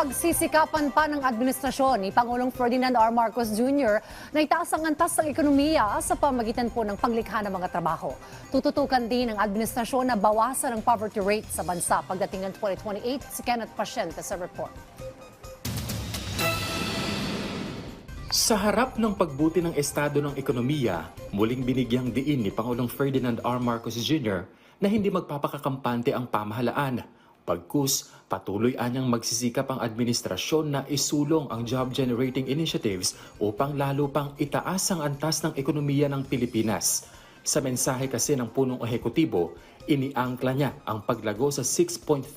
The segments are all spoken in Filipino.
Pinapagsisikapan pa ng administrasyon ni Pangulong Ferdinand R. Marcos Jr. na itaas ang antas ng ekonomiya sa pamagitan po ng paglikha ng mga trabaho. Tututukan din ng administrasyon na bawasan ang poverty rate sa bansa pagdating ng 2028. Si Kenneth Pasyente sa report. Sa harap ng pagbuti ng estado ng ekonomiya, muling binigyang diin ni Pangulong Ferdinand R. Marcos Jr. na hindi magpapakakampante ang pamahalaan. Pagkus, patuloy anyang magsisikap ang administrasyon na isulong ang job-generating initiatives upang lalo pang itaas ang antas ng ekonomiya ng Pilipinas. Sa mensahe kasi ng punong ehekutibo, iniangkla niya ang paglago sa 6.3%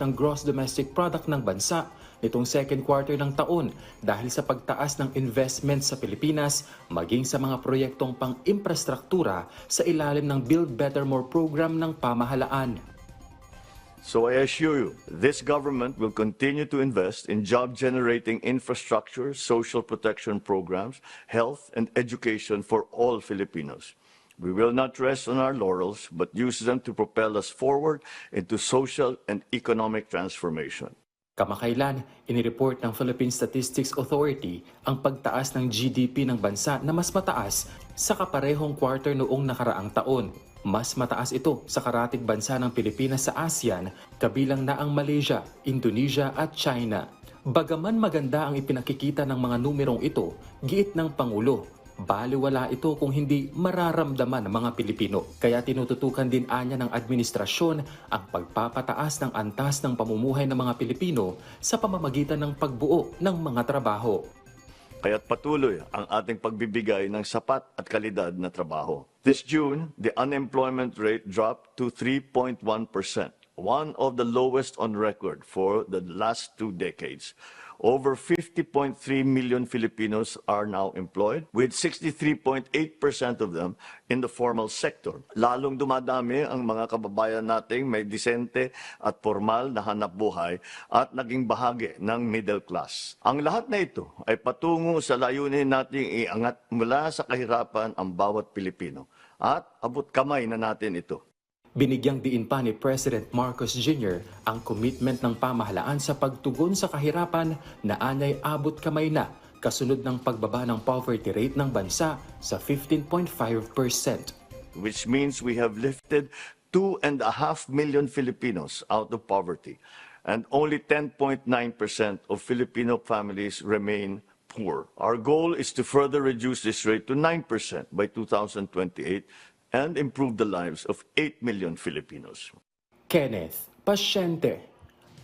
ng gross domestic product ng bansa nitong second quarter ng taon dahil sa pagtaas ng investment sa Pilipinas maging sa mga proyektong pang-imprastruktura sa ilalim ng Build Better More program ng pamahalaan. So I assure you, this government will continue to invest in job-generating infrastructure, social protection programs, health, and education for all Filipinos. We will not rest on our laurels, but use them to propel us forward into social and economic transformation. Kamakailan, inireport ng Philippine Statistics Authority ang pagtaas ng GDP ng bansa na mas mataas sa kaparehong quarter noong nakaraang taon. Mas mataas ito sa karatig bansa ng Pilipinas sa ASEAN, kabilang na ang Malaysia, Indonesia at China. Bagaman maganda ang ipinakikita ng mga numerong ito, giit ng Pangulo, baliwala ito kung hindi mararamdaman ng mga Pilipino. Kaya tinututukan din anya ng administrasyon ang pagpapataas ng antas ng pamumuhay ng mga Pilipino sa pamamagitan ng pagbuo ng mga trabaho. Kaya't patuloy ang ating pagbibigay ng sapat at kalidad na trabaho. This June, the unemployment rate dropped to 3.1%, one of the lowest on record for the last two decades. Over 50.3 million Filipinos are now employed, with 63.8% of them in the formal sector. Lalong dumadami ang mga kababayan nating may disente at formal na hanap buhay at naging bahagi ng middle class. Ang lahat na ito ay patungo sa layunin nating iangat mula sa kahirapan ang bawat Pilipino at abot kamay na natin ito. Binigyang diin pa ni President Marcos Jr. ang commitment ng pamahalaan sa pagtugon sa kahirapan na anyay abot kamay na kasunod ng pagbaba ng poverty rate ng bansa sa 15.5%. which means we have lifted two and a half million Filipinos out of poverty, and only 10.9% of Filipino families remain poor. Our goal is to further reduce this rate to 9% by 2028 and improve the lives of 8 million Filipinos. Kenneth Pasyente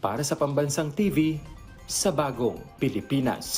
para sa Pambansang TV sa Bagong Pilipinas.